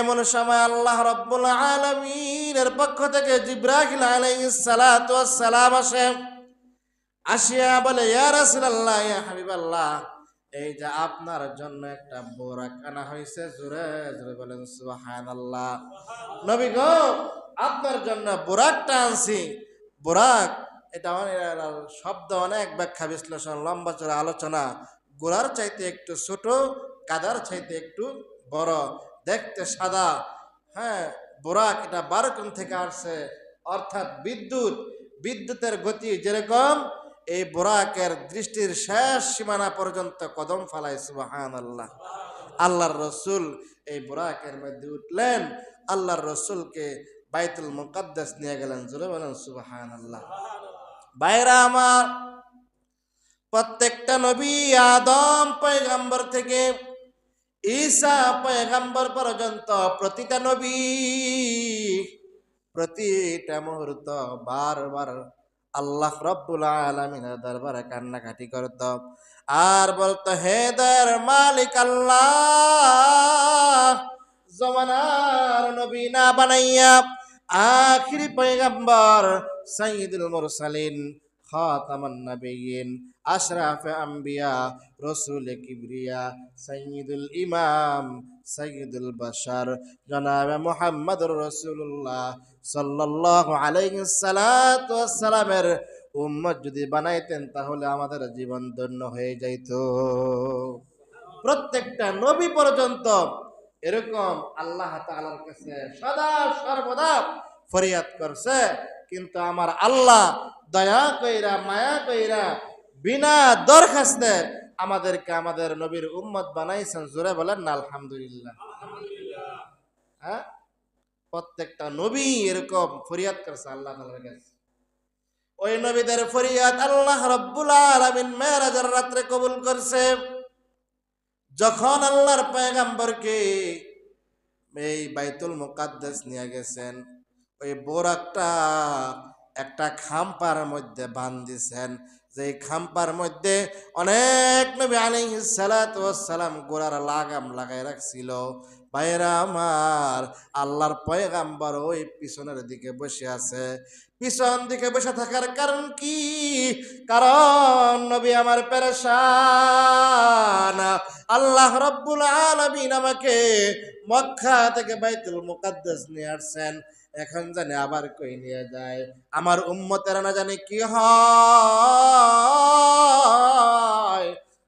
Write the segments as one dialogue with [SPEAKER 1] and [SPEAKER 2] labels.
[SPEAKER 1] এমন সময় আল্লাহ রব্বুল আলমিনের পক্ষ থেকে জিব্রাহিল আলাইহিস সালাতু ওয়াস সালাম আসে। আসিয়া বলে রাসূলুল্লাহ, ইয়া হাবিবাল্লাহ, এই যে আপনার জন্য একটা বোরাক আনা হয়েছে। জোরে জোরে বলেন, সুবহানাল্লাহ। নবী গো, আপনার জন্য বোরাকটা আনছি। বোরাক, এটা অনেক, শব্দ অনেক ব্যাখ্যা বিশ্লেষণ, লম্বা চড়া আলোচনা। গোড়ার চাইতে একটু ছোট, কাদার চাইতে একটু বড়, দেখতে সাদা। হ্যাঁ বোরাক এটা বারকম থেকে আসছে। অর্থাৎ বিদ্যুৎ, বিদ্যুতের গতি যেরকম, এই বোরাকের দৃষ্টির শেষ সীমানা পর্যন্ত কদম ফালাই সুবাহান আল্লাহ আল্লাহর রসুল এই বোরাকের মধ্যে উঠলেন। আল্লাহর রসুলকে বাইতুল মুকাদ্দাস নিয়ে গেলেন, জোরে বলেন সুবাহান আল্লাহ বাইরা আমার, প্রত্যেকটা নবী আদম পয়গাম্বর থেকে ঈসা পয়গাম্বর পর্যন্ত প্রতিটা নবী, প্রতিটা মুহূর্ত বারবার আল্লাহ রব্বুল আলমিনের দরবারে কান্নাকাটি করত। আর বলতো, হে মালিক আল্লাহ, জমানার নবী না বানাইয়া আখিরি পয়গাম্বর সাইয়্যিদুল মুরসালিন খাতামান নাবিয়িন আশরাফ আম্বিয়া রসুল কিবরিয়া সাইয়্যিদুল ইমাম সাইয়্যিদুল বাশার জনাব মুহাম্মদুর রাসূলুল্লাহ সাল্লাল্লাহু আলাইহি সালাতু ওয়াসসালামের উম্মত যদি বানাইতেন তাহলে আমাদের জীবন ধন্য হয়ে যাইত। প্রত্যেকটা নবী পর্যন্ত এরকম আল্লাহ তাআলার কাছে সদা সর্বদা ফরিয়াদ করছে, কিন্তু আমার আল্লাহ দয়া কইরা, মায়া কইরা বিনা দরখাস্তে আমাদেরকে আমাদের নবীর উম্মত বানাইছেন। জোরে বলেন না, আলহামদুলিল্লাহ। হ্যাঁ? প্রত্যেকটা নবী এরকম ফরিয়াদ করছে আল্লাহ তাআলার কাছে। ওই নবীদের ফরিয়াদ আল্লাহ রব্বুল আলামিন মেরাজের রাত্রে কবুল করছে। যখন আল্লাহর পয়গাম্বরকে এই বাইতুল মুকাদ্দাস নিয়ে গেছেন ওই বোরাকটা একটা খাম্পার মধ্যে বান্ধিছেন যে খাম্পার মধ্যে অনেক নবী আলাইহিস সালাতু ওয়াস সালাম গোড়ার লাগাম লাগাই রাখছিল। ভাইরা আমার, আল্লাহর পয়গাম্বর ওই পিছনের দিকে বসে আছে। পিছন দিকে বসে থাকার কারণ কি? কারণ নবী আমার পেরেশান। আল্লাহ রব্বুল আলামিন আমাকে মক্কা থেকে বাইতুল মুকাদ্দাস নিয়ে আসছেন। এখন জানে আবার কই নিয়ে যায়। আমার উম্মতেরা না জানে কি হয়।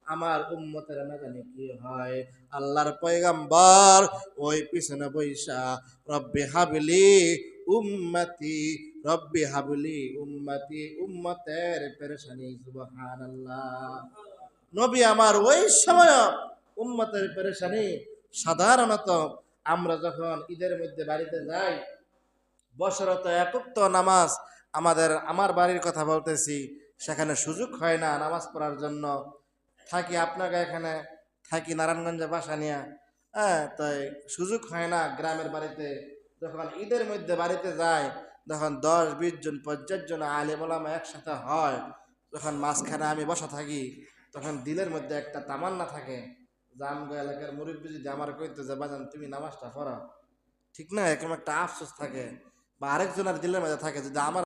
[SPEAKER 1] আমার উম্মতেরা জানে কি হয়। আল্লাহর পয়গাম্বর ওই পিছনে বৈশা, রব্বি হাবলি উম্মতি, রব্বি হাবলি উম্মতি, উম্মতের পেরেশানি, সুবহানাল্লাহ। নবী আমার ওই সময় উম্মতের পেরেশানি সাধারণত আমরা যখন ঈদের মধ্যে বাড়িতে যাই, বসরত একক নামাজ আমাদের, আমার বাড়ির কথা বলতেছি, সেখানে সুযোগ হয় না নামাজ পড়ার জন্য। থাকি আপনাকে এখানে, থাকি নারায়ণগঞ্জে বাসা নিয়ে। হ্যাঁ তাই সুযোগ হয় না গ্রামের বাড়িতে। যখন ঈদের মধ্যে বাড়িতে যায় যখন দশ, বিশ জন, পঞ্চাশ জন আলেমলামা একসাথে হয়। যখন মাঝখানে আমি বসা থাকি তখন দিলের মধ্যে একটা তামান্না থাকে। জামগো এলাকার মুরব্বী যদি আমার কইতে যে, বাজান, তুমি নামাজটা পড়া ঠিক না? এরকম একটা আফসোস থাকে। বা আরেকজনের দিলের মধ্যে থাকে যদি আমার